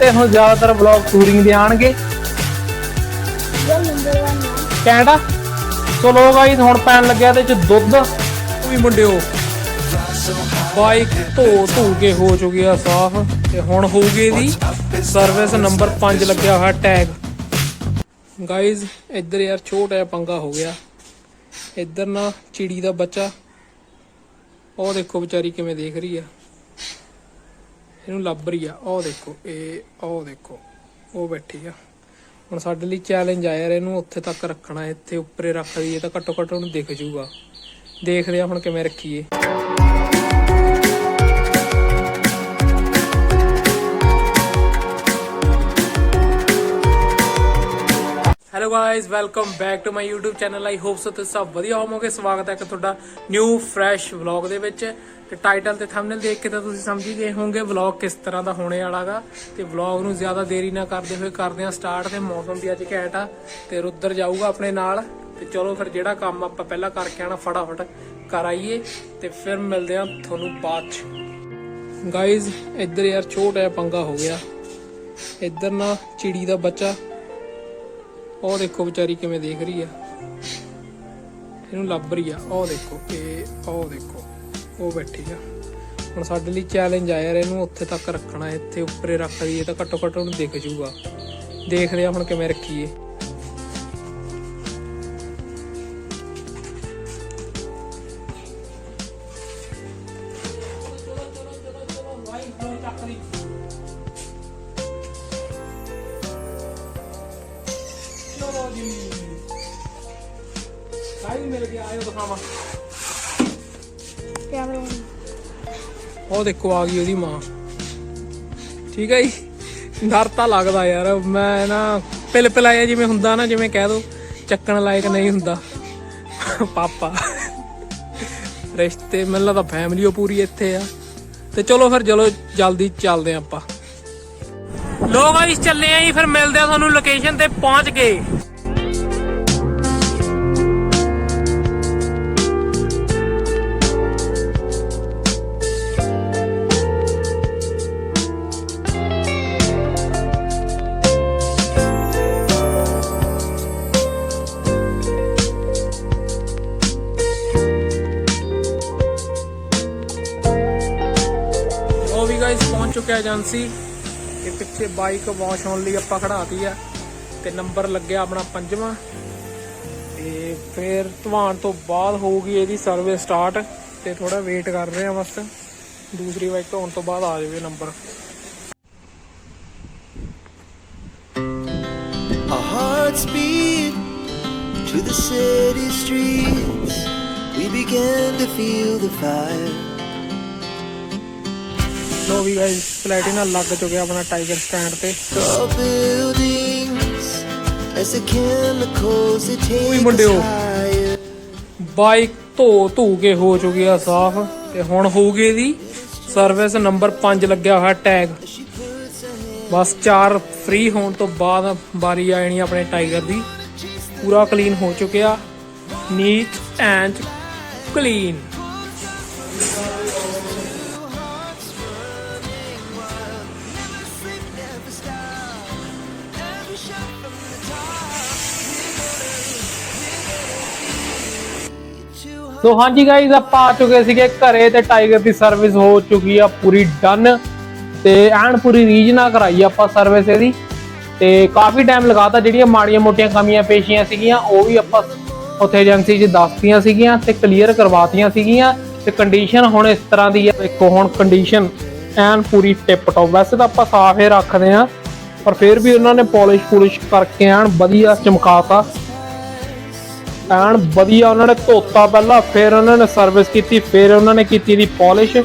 ਤੇ ਹੁਣ ਜ਼ਿਆਦਾਤਰ ਵਲੌਗ ਟੂਰਿੰਗ ਦੇ ਆਣਗੇ ਜੋ ਨੰਬਰ 1 ਹੈ ਕੈਨੇਡਾ? ਸੋ ਲੋ ਗਾਈਸ ਹੁਣ ਪੈਣ ਲੱਗਿਆ ਤੇ ਚ ਦੁੱਧ। ਵੀ ਮੁੰਡਿਓ ਬਾਈਕ ਧੋ ਧੋ ਕੇ ਹੋ ਚੁੱਕਿਆ ਸਾਫ਼, ਤੇ ਹੁਣ ਹੋਊਗੀ ਇਹਦੀ ਸਰਵਿਸ ਨੰਬਰ 5 ਲੱਗਿਆ ਹੋਇਆ ਟੈਗ ਗਾਈਜ਼ ਇੱਧਰ ਯਾਰ ਛੋਟਾ ਜਿਹਾ ਪੰਗਾ ਹੋ ਗਿਆ। ਇੱਧਰ ਨਾ ਚਿੜੀ ਦਾ ਬੱਚਾ, ਉਹ ਦੇਖੋ ਵਿਚਾਰੀ ਕਿਵੇਂ ਦੇਖ ਰਹੀ ਆ। ਇਹਨੂੰ ਲੱਭ ਰਹੀ ਆ। ਉਹ ਦੇਖੋ, ਇਹ ਉਹ ਦੇਖੋ, ਉਹ ਬੈਠੀ ਆ। ਹੁਣ ਸਾਡੇ ਲਈ ਚੈਲੰਜ ਆ ਯਾਰ, ਇਹਨੂੰ ਉੱਥੇ ਤੱਕ ਰੱਖਣਾ, ਇੱਥੇ ਉੱਪਰੇ ਰੱਖ ਦਈਏ ਤਾਂ ਘੱਟੋ ਘੱਟ ਉਹਨੂੰ ਦਿਖ ਜਾਊਗਾ ਦੇਖਦੇ ਆ ਹੁਣ ਕਿਵੇਂ ਰੱਖੀਏ। Hello guys welcome back to my YouTube channel I hope so ਤੁਸੀਂ ਸਭ ਵਧੀਆ ਹੋਵੋਗੇ। ਸਵਾਗਤ ਹੈ ਕਿ ਤੁਹਾਡਾ ਨਿਊ ਫਰੈਸ਼ ਵਲੌਗ ਦੇ ਵਿੱਚ। ਤੇ ਟਾਈਟਲ ਤੇ ਥੰਬਨੇਲ ਦੇਖ ਕੇ ਤਾਂ ਤੁਸੀਂ ਸਮਝ ਹੀ ਗਏ ਹੋਵੋਗੇ ਵਲੌਗ ਕਿਸ ਤਰ੍ਹਾਂ ਦਾ ਹੋਣੇ ਵਾਲਾਗਾ ਤੇ ਵਲੌਗ ਨੂੰ ਜ਼ਿਆਦਾ ਦੇਰੀ ਨਾ ਕਰਦੇ ਹੋਏ ਕਰਦੇ ਹਾਂ ਸਟਾਰਟ ਤੇ। ਮੌਸਮ ਵੀ ਅੱਜ ਘੈਂਟ ਆ ਤੇ ਰੁੱਦਰ ਜਾਊਗਾ ਆਪਣੇ ਨਾਲ। ਤੇ ਚਲੋ ਫਿਰ ਜਿਹੜਾ ਕੰਮ ਆਪਾਂ ਪਹਿਲਾਂ ਕਰਕੇ ਆਣਾ ਫਟਾਫਟ ਕਰ ਆਈਏ। ਤੇ ਫਿਰ ਮਿਲਦੇ ਹਾਂ ਤੁਹਾਨੂੰ ਬਾਅਦ ਚ। ਗਾਇਜ਼ ਇੱਧਰ ਯਾਰ ਛੋਟਾ ਜਿਹਾ ਪੰਗਾ ਹੋ ਗਿਆ। ਇੱਧਰ ਨਾ ਚਿੜੀ ਦਾ ਬੱਚਾ ਉਹ ਦੇਖੋ ਵਿਚਾਰੀ ਕਿਵੇਂ ਦੇਖ ਰਹੀ ਆ। ਇਹਨੂੰ ਲੱਭ ਰਹੀ ਆ। ਉਹ ਦੇਖੋ ਇਹ ਉਹ ਦੇਖੋ, ਉਹ ਬੈਠੀ ਆ। ਹੁਣ ਸਾਡੇ ਲਈ ਚੈਲੰਜ ਆ ਯਾਰ, ਇਹਨੂੰ ਉੱਥੇ ਤੱਕ ਰੱਖਣਾ, ਇੱਥੇ ਉੱਪਰੇ ਰੱਖ ਦਈਏ ਤਾਂ ਘੱਟੋ ਘੱਟ ਉਹਨੂੰ ਦਿਖ ਜੂਗਾ। ਦੇਖਦੇ ਆ ਹੁਣ ਕਿਵੇਂ ਰੱਖੀਏ। ਸਾਈ ਮਿਲ ਗਿਆ ਆਇਓ ਦਿਖਾਵਾਂ। ਕੈਮਰਾ ਉਹ ਦੇਖੋ ਆ ਗਈ ਉਹਦੀ ਮਾਂ। ਠੀਕ ਹੈ ਜੀ? ਡਰ ਤਾਂ ਲੱਗਦਾ ਯਾਰ ਮੈਂ ਨਾ ਪਿਲ ਪਿਲਾਇਆ ਜਿਵੇਂ ਹੁੰਦਾ ਨਾ ਜਿਵੇਂ ਕਹਿ ਦੋ ਚੱਕਣ ਲਾਇਕ ਨਹੀਂ ਹੁੰਦਾ। ਪਾਪਾ। ਰਿਸ਼ਤੇ ਮੈਨੂੰ ਲੱਗਦਾ ਫੈਮਿਲੀ ਉਹ ਪੂਰੀ ਇੱਥੇ ਆ। ਤੇ ਚਲੋ ਫਿਰ ਚਲੋ ਜਲਦੀ ਚੱਲਦੇ ਆਪਾਂ। ਲੋ ਗਾਇਸ ਚੱਲੇ ਆਂ ਜੀ ਫਿਰ ਮਿਲਦੇ ਆ ਤੁਹਾਨੂੰ ਲੋਕੇਸ਼ਨ ਤੇ ਪਹੁੰਚ ਗਏ ਗਾਇਸ ਪਹੁੰਚ ਚੁੱਕਿਆ ਏਜੰਸੀ ਤੇ ਪਿੱਛੇ ਬਾਈਕ ਵਾਸ਼ ਹੋਣ ਲਈ ਆਪਾਂ ਖੜਾਤੀ ਆ ਤੇ ਨੰਬਰ ਲੱਗਿਆ ਆਪਣਾ ਪੰਜਵਾਂ ਤੇ ਫਿਰ ਧਵਾਨ ਤੋਂ ਬਾਅਦ ਹੋਊਗੀ ਇਹਦੀ ਸਰਵਿਸ ਸਟਾਰਟ ਤੇ ਥੋੜਾ ਵੇਟ ਕਰ ਰਹੇ ਆ ਬਸ ਦੂਸਰੀ ਬਾਈਕ ਧੋਣ ਤੋਂ ਬਾਅਦ ਆ ਜਾਵੇ number Our hearts beat to the city streets. We began to feel the fire. ਲੋ ਵੀ ਗਾਇਸ ਪਲੈਟੀਨਾ ਲੱਗ ਚੁੱਕਿਆ ਆਪਣਾ ਟਾਈਗਰ ਸਟੈਂਡ ਤੇ। Tall ਮੁੰਡਿਓ। ਬਾਈਕ ਧੋ ਧੂ ਕੇ ਹੋ ਚੁੱਕੀ ਆ ਸਾਫ਼, ਤੇ ਹੁਣ ਹੋਊਗੀ ਇਹਦੀ ਸਰਵਿਸ ਨੰਬਰ 5 ਲੱਗਿਆ ਹੋਇਆ ਟੈਗ ਬਸ ਚਾਰ ਫ੍ਰੀ ਹੋਣ ਤੋਂ ਬਾਅਦ ਵਾਰੀ ਆ ਜਾਣੀ ਆਪਣੇ ਟਾਈਗਰ ਦੀ। ਪੂਰਾ ਕਲੀਨ ਹੋ ਚੁੱਕਿਆ। ਨੀਟ ਐਂਡ ਕਲੀਨ ਸੋ ਹਾਂਜੀ ਗਾਈਜ਼ ਆਪਾਂ ਆ ਚੁੱਕੇ ਸੀਗੇ ਘਰੇ ਤੇ ਟਾਈਗਰ ਦੀ ਸਰਵਿਸ ਹੋ ਚੁੱਕੀ ਆ ਪੂਰੀ ਡਨ ਤੇ ਐਨ ਪੂਰੀ ਰੀਜ ਨਾਲ ਕਰਾਈ ਆਪਾਂ ਸਰਵਿਸ ਇਹਦੀ ਤੇ ਕਾਫੀ ਟਾਈਮ ਲਗਾਤਾ, ਜਿਹੜੀਆਂ ਮਾੜੀਆਂ ਮੋਟੀਆਂ ਕਮੀਆਂ ਪੇਸ਼ੀਆਂ ਸੀਗੀਆਂ, ਉਹ ਵੀ ਆਪਾਂ ਉੱਥੇ ਏਜੰਸੀ 'ਚ ਦੱਸਤੀਆਂ ਸੀਗੀਆਂ ਤੇ ਕਲੀਅਰ ਕਰਵਾਤੀਆਂ ਸੀਗੀਆਂ ਤੇ ਕੰਡੀਸ਼ਨ ਹੁਣ ਇਸ ਤਰ੍ਹਾਂ ਦੀ ਆ। ਦੇਖੋ ਹੁਣ ਕੰਡੀਸ਼ਨ ਐਨ ਪੂਰੀ ਟਿਪ ਟੌਪ ਵੈਸੇ ਤਾਂ ਆਪਾਂ ਸਾਫ਼ ਹੀ ਰੱਖਦੇ ਆ ਪਰ ਫਿਰ ਵੀ ਉਹਨਾਂ ਨੇ ਪਾਲਿਸ਼ ਪੂਲਿਸ਼ ਕਰਕੇ ਐਨ ਵਧੀਆ ਚਮਕਾਤਾ। ਐਨ ਵਧੀਆ ਉਹਨਾਂ ਨੇ ਧੋਤਾ ਪਹਿਲਾਂ ਫਿਰ ਉਹਨਾਂ ਨੇ ਸਰਵਿਸ ਕੀਤੀ ਫਿਰ ਉਹਨਾਂ ਨੇ ਕੀਤੀ ਦੀ ਪਾਲਿਸ਼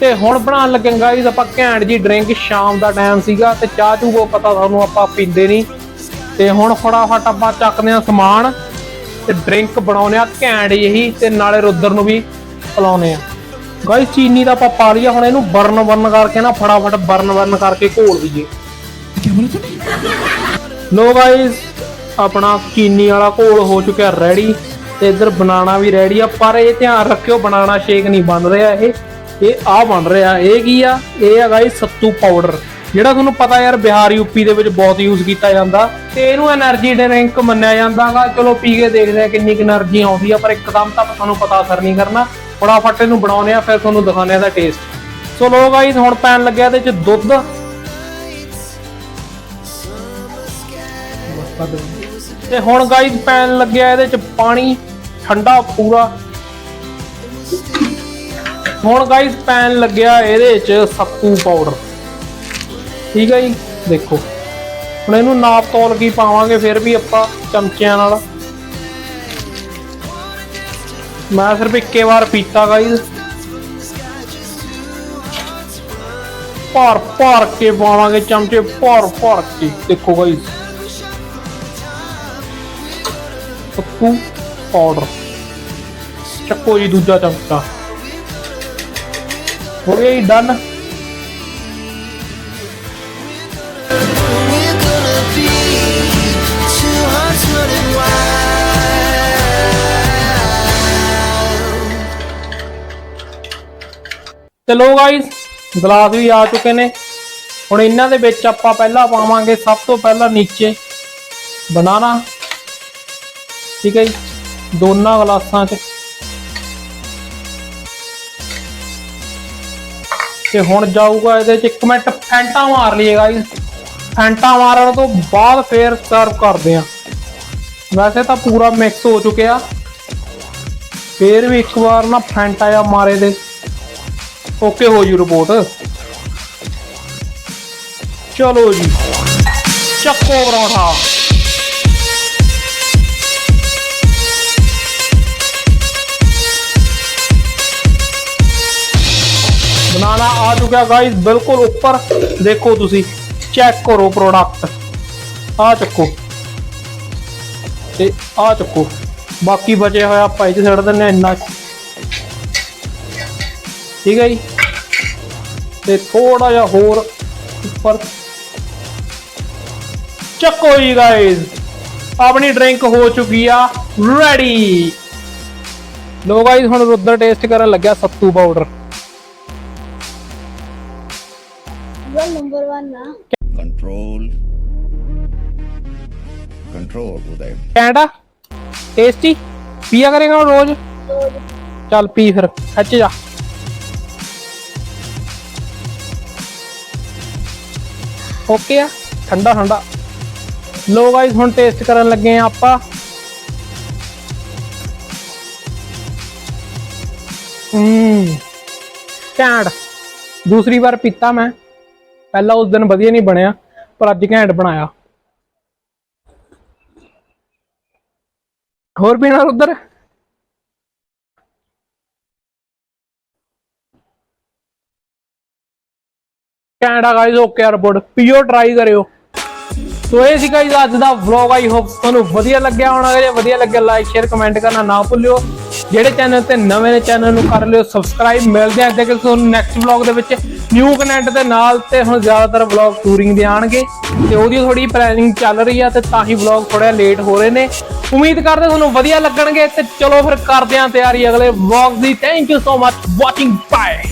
ਤੇ ਹੁਣ ਬਣਾਉਣ ਲੱਗੇ ਗਾਈਜ਼ ਆਪਾਂ ਘੈਂਟ ਜੀ ਡਰਿੰਕ ਸ਼ਾਮ ਦਾ ਟਾਈਮ ਸੀਗਾ ਤੇ ਚਾਹ ਚੂ ਕੋ ਪਤਾ ਤੁਹਾਨੂੰ ਆਪਾਂ ਪੀਂਦੇ ਨਹੀਂ। ਤੇ ਹੁਣ ਫਟਾਫਟ ਆਪਾਂ ਚੱਕਦੇ ਆ ਸਮਾਨ ਤੇ ਡਰਿੰਕ ਬਣਾਉਨੇ ਆ ਘੈਂਟ ਜਿਹੀ ਤੇ ਨਾਲੇ ਰੁੱਦਰ ਨੂੰ ਵੀ ਪਿਲਾਉਨੇ ਆ ਗਾਈਜ਼ ਚੀਨੀ ਦਾ ਆਪਾਂ ਪਾ ਲਿਆ ਹੁਣ ਇਹਨੂੰ ਬਰਨ ਬਰਨ ਕਰਕੇ ਨਾ ਫਟਾਫਟ ਬਰਨ ਬਰਨ ਕਰਕੇ ਘੋਲ ਦਈਏ। ਲੋ ਗਾਈਜ਼ ਆਪਣਾ ਚੀਨੀ ਵਾਲਾ ਘੋਲ ਹੋ ਚੁੱਕਿਆ ਰੈਡੀ ਤੇ ਇੱਧਰ ਬਨਾਣਾ ਵੀ ਰੈਡੀ ਆ, ਪਰ ਇਹ ਧਿਆਨ ਰੱਖਿਓ ਬਨਾਣਾ ਸ਼ੇਕ ਨਹੀਂ ਬਣ ਰਿਹਾ ਇਹ। ਇਹ ਆ ਬਣ ਰਿਹਾ, ਇਹ ਕੀ ਆ? ਇਹ ਹੈਗਾ ਇਹ ਸੱਤੂ ਪਾਊਡਰ ਜਿਹੜਾ ਤੁਹਾਨੂੰ ਪਤਾ ਯਾਰ, ਬਿਹਾਰ ਯੂਪੀ ਦੇ ਵਿੱਚ ਬਹੁਤ ਯੂਜ਼ ਕੀਤਾ ਜਾਂਦਾ। ਤੇ ਇਹਨੂੰ એનર્ਜੀ ਡਰਿੰਕ ਮੰਨਿਆ ਜਾਂਦਾਗਾ। ਚਲੋ ਪੀ ਕੇ ਦੇਖਦੇ ਹਾਂ ਕਿੰਨੀ ਕਿ એનર્ਜੀ ਆਉਂਦੀ ਆ, ਪਰ ਇੱਕਦਮ ਤਾਂ ਤੁਹਾਨੂੰ ਪਤਾ ਅਸਰ ਨਹੀਂ ਕਰਨਾ। ਫਟਾਫਟ ਇਹਨੂੰ ਬਣਾਉਨੇ ਆ, ਫਿਰ ਤੁਹਾਨੂੰ ਦਿਖਾਉਨੇ ਆ ਦਾ ਟੇਸਟ ਸੋ ਲੋ ਗਾਈਸ ਹੁਣ ਪੈਣ ਲੱਗਿਆ ਇਹਦੇ ਚ ਦੁੱਧ। ਤੇ ਹੁਣ ਗਾਈਸ ਪੈਣ ਲੱਗਿਆ ਇਹਦੇ ਚ ਪਾਣੀ, ਠੰਡਾ ਪੂਰਾ। ਹੁਣ ਗਾਈਸ ਪੈਣ ਲੱਗਿਆ ਇਹਦੇ ਚ ਸੱਤੂ ਪਾਊਡਰ ਠੀਕ ਹੈ ਜੀ? ਦੇਖੋ। ਹੁਣ ਇਹਨੂੰ ਨਾਪ ਤੋਲ ਕੀ ਪਾਵਾਂਗੇ, ਫਿਰ ਵੀ ਆਪਾਂ ਚਮਚਿਆਂ ਨਾਲ। ਮੈਂ ਸਿਰਫ ਇੱਕੇ ਵਾਰ ਪੀਤਾ ਗਾਈਸ ਭਰ ਭਰ ਕੇ ਪਾਵਾਂਗੇ ਚਮਚੇ ਭਰ ਭਰ ਕੇ। ਦੇਖੋ ਗਾਈਸ ਸੱਤੂ ਪਾਊਡਰ ਚੱਕੋ ਜੀ ਦੂਜਾ ਚਮਚਾ। ਹੋ ਗਿਆ ਜੀ ਡਨ ਚਲੋ ਗਾਇਸ ਗਲਾਸ ਵੀ ਆ ਚੁੱਕੇ ਨੇ। ਹੁਣ ਇਹਨਾਂ ਦੇ ਵਿੱਚ ਆਪਾਂ ਪਹਿਲਾਂ ਪਾਵਾਂਗੇ ਸਭ ਤੋਂ ਪਹਿਲਾਂ ਨੀਚੇ ਬਨਾਨਾ। ਠੀਕ ਹੈ ਜੀ? ਦੋਨਾਂ ਗਲਾਸਾਂ 'ਚ। ਤੇ ਹੁਣ ਜਾਊਗਾ ਇਹਦੇ 'ਚ ਇੱਕ ਮਿੰਟ ਫੈਂਟਾ ਮਾਰ ਲਈਏਗਾ ਜੀ ਫੈਂਟਾ ਮਾਰਨ ਤੋਂ ਬਾਅਦ ਫੇਰ ਸਰਵ ਕਰਦੇ ਆ ਵੈਸੇ ਤਾਂ ਪੂਰਾ ਮਿਕਸ ਹੋ ਚੁੱਕਿਆ। ਫੇਰ ਵੀ ਇੱਕ ਵਾਰ ਨਾ ਫੈਂਟਾ ਜਾਂ ਮਾਰੇ ਦੇ। ਓਕੇ ਹੋ ਜੂ ਰਿਪੋਰਟ ਚਲੋ ਜੀ। ਚੱਕੋ ਪਰੌਂਠਾ। ਨਾ ਨਾ ਆ ਚੁੱਕਿਆ ਗਾਇਸ ਬਿਲਕੁਲ ਉੱਪਰ ਦੇਖੋ ਤੁਸੀਂ ਚੈੱਕ ਕਰੋ ਪ੍ਰੋਡਕਟ ਆ ਚੱਕੋ। ਤੇ ਆ ਚੱਕੋ। ਬਾਕੀ ਬਚਿਆ ਹੋਇਆ ਆਪਾਂ ਇਹ 'ਚ ਛੱਡ ਦਿੰਨੇ ਆ ਇੰਨਾ। ਠੀਕ ਹੈ ਜੀ। ਤੇ ਥੋੜਾ ਜਿਹਾ ਹੋਰ ਉੱਪਰ। ਚੱਕੋ ਜੀ ਗਾਇਸ ਆਪਣੀ ਡਰਿੰਕ ਹੋ ਚੁੱਕੀ ਆ ਰੈਡੀ ਲੋ ਗਾਇਸ ਹੁਣ ਰੁੱਦਰ ਟੇਸਟ ਕਰਨ ਲੱਗਿਆ sattu powder Roll number one na. control control Uday ਕੈਂਡਾ tasty ਪੀਆ ਕਰੇਗਾ ਹੁਣ ਰੋਜ਼ Roll. ਚੱਲ ਪੀ ਫਿਰ ਖੱਚ ਜਾ ਓਕੇ ਆ ਠੰਡਾ ਠੰਡਾ ਲੋ ਗਾਇਸ ਹੁਣ ਟੇਸਟ ਕਰਨ ਲੱਗੇ ਆ ਆਪਾਂ ਹੂੰ ਘੈਂਟ ਦੂਸਰੀ ਵਾਰ ਪੀਤਾ ਮੈਂ ਪਹਿਲਾਂ ਉਸ ਦਿਨ ਵਧੀਆ ਨਹੀਂ ਬਣਿਆ, ਪਰ ਅੱਜ ਘੈਂਟ ਬਣਾਇਆ। ਹੋਰ ਪੀਣਾ ਉਧਰ? ਕੈਨੇਡਾ ਗਾਇਸ ਓਕੇ ਰਿਪੋਰਟ ਪੀਓ ਟਰਾਈ ਕਰਿਓ। ਸੋ ਇਹ ਸੀ ਗਾਇਸ ਅੱਜ ਦਾ ਵਲੌਗ ਆਈ ਹੋਪ ਤੁਹਾਨੂੰ ਵਧੀਆ ਲੱਗਿਆ ਹੋਣਾ। ਜੇ ਵਧੀਆ ਲੱਗਿਆ ਲਾਈਕ ਸ਼ੇਅਰ ਕਮੈਂਟ ਕਰਨਾ ਨਾ ਭੁੱਲਿਓ। ਜਿਹੜੇ ਚੈਨਲ ਤੇ ਨਵੇਂ ਨੇ ਚੈਨਲ ਨੂੰ ਕਰ ਲਿਓ ਸਬਸਕ੍ਰਾਈਬ ਮਿਲਦੇ ਆ ਅੱਗੇ ਕਿ ਤੁਹਾਨੂੰ ਨੈਕਸਟ ਵਲੌਗ ਦੇ ਵਿੱਚ। ਨਿਊ ਕਨੈਂਟ ਦੇ ਨਾਲ ਤੇ ਹੁਣ ਜ਼ਿਆਦਾਤਰ ਵਲੌਗ ਟੂਰਿੰਗ ਦੇ ਆਣਗੇ ਤੇ ਉਹਦੀ ਥੋੜੀ ਪਲੈਨਿੰਗ ਚੱਲ ਰਹੀ ਆ ਤੇ ਤਾਂ ਹੀ ਵਲੌਗ ਥੋੜਾ ਲੇਟ ਹੋ ਰਹੇ ਨੇ। ਉਮੀਦ ਕਰਦੇ ਤੁਹਾਨੂੰ ਵਧੀਆ ਲੱਗਣਗੇ ਤੇ ਚਲੋ ਫਿਰ ਕਰਦੇ ਆਂ ਤਿਆਰੀ ਅਗਲੇ vlog the. Thank you so much watching bye